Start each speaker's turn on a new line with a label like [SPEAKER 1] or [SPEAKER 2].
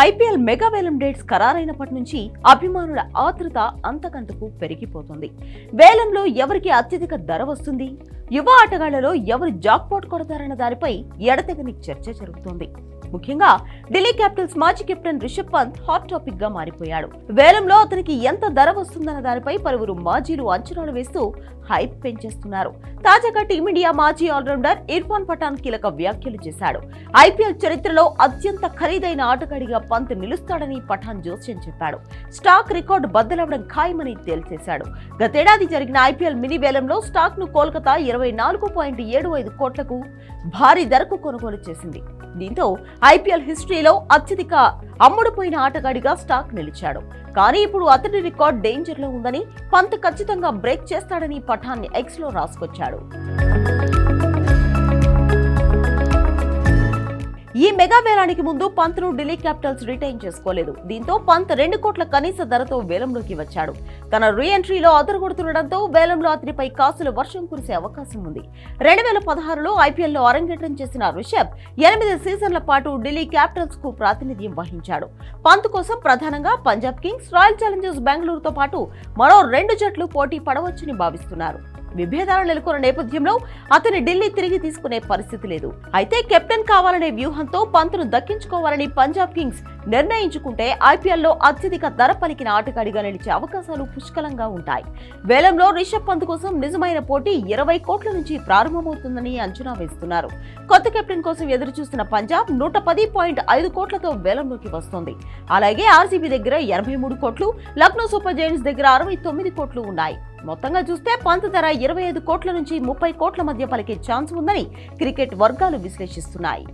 [SPEAKER 1] IPL mega వేలం dates ఖరారైనప్పటి నుంచి అభిమానుల ఆతృత అంతకంతకు పెరిగిపోతుంది. వేలంలో ఎవరికి అత్యధిక ధర వస్తుంది? యువ ఆటగాళ్ళలో ఎవరు జాక్పాట్ కొడతారన్న దానిపై ఎడతెగని చర్చ జరుగుతోంది. ముఖ్యంగా ఢిల్లీ క్యాపిటల్స్ మాజీ కెప్టెన్ రిషబ్ పంత్ హాట్ టాపిక్గా మారిపోయాడు. వేలంలో అతనికి ఎంత ధర వస్తుందన్న దానిపై పలువురు మాజీలు అంచనాలు వేస్తూ హైప్ పెంచేస్తున్నారు. తాజాగా టీమిండియా మాజీ ఆల్రౌండర్ ఇర్ఫాన్ పఠాన్ కీలక వ్యాఖ్యలు చేశాడు. ఐపీఎల్ చరిత్రలో అత్యంత ఖరీదైన ఆటగాడిగా పంత్ నిలుస్తాడని పఠాన్ జోస్యం చెప్పాడు. స్టాక్ రికార్డు బద్దలవడం ఖాయమని తేల్చేశాడు. గతేడాది జరిగిన ఐపీఎల్ మినీ వేలంలో స్టాక్ను కోల్కతా ఇరవై నాలుగు పాయింట్ ఏడు ఐదు కోట్లకు భారీ ధరకు కొనుగోలు చేసింది. దీంతో ఐపీఎల్ హిస్టరీలో అత్యధిక అమ్ముడుపోయిన ఆటగాడిగా స్టాక్ నిలిచాడు. కానీ ఇప్పుడు అతడి రికార్డ్ డేంజర్లో ఉందని పంత్ ఖచ్చితంగా బ్రేక్ చేస్తాడని పఠాన్ని ఎక్స్లో రాసుకొచ్చాడు. మెగా వేలానికి ముందు పంత్ను ఢిల్లీ క్యాపిటల్స్ రిటైన్ చేసుకోలేదు. దీంతో పంత్ రెండు కోట్ల కనీస ధరతో వేలంలోకి వచ్చాడు. తన రీ ఎంట్రీలో అదరగొడుతుండటంతో వేలంలో అతనిపై కాసుల వర్షం కురిసే అవకాశం ఉంది. రెండు వేల పదహారులో ఐపీఎల్లో అరంగేట్రం చేసిన రిషబ్ ఎనిమిది సీజన్ల పాటు ఢిల్లీ క్యాపిటల్స్కు ప్రాతినిధ్యం వహించాడు. పంత్ కోసం ప్రధానంగా పంజాబ్ కింగ్స్ రాయల్ ఛాలెంజర్స్ బెంగళూరుతో పాటు మరో రెండు జట్లు పోటీ పడవచ్చని భావిస్తున్నారు. విభేదాలు నెలకొన్న నేపథ్యంలో అతని ఢిల్లీ తిరిగి తీసుకునే పరిస్థితి లేదు. అయితే కెప్టెన్ కావాలనే వ్యూహంతో పంతును దక్కించుకోవాలని పంజాబ్ కింగ్స్ నిర్ణయించుకుంటే ఐపీఎల్లో అత్యధిక ధర పలికిన ఆటగాడిగా నిలిచే అవకాశాలు పుష్కలంగా ఉంటాయి. వేలంలో రిషబ్ పంత్ కోసం నిజమైన పోటీ ఇరవై కోట్ల నుంచి ప్రారంభమవుతుందని అంచనా వేస్తున్నారు. కొత్త కెప్టెన్ కోసం ఎదురు చూస్తున్న పంజాబ్ నూట పది పాయింట్ ఐదు కోట్లతో వేలంలోకి వస్తోంది. అలాగే ఆర్సీబీ దగ్గర ఎనభై మూడు కోట్లు లక్నో సూపర్ జైంట్స్ దగ్గర అరవై తొమ్మిది కోట్లు ఉన్నాయి. మొత్తంగా చూస్తే పంత్ ధర ఇరవై ఐదు కోట్ల నుంచి ముప్పై కోట్ల మధ్య పలికే ఛాన్స్ ఉందని క్రికెట్ వర్గాలు విశ్లేషిస్తున్నాయి.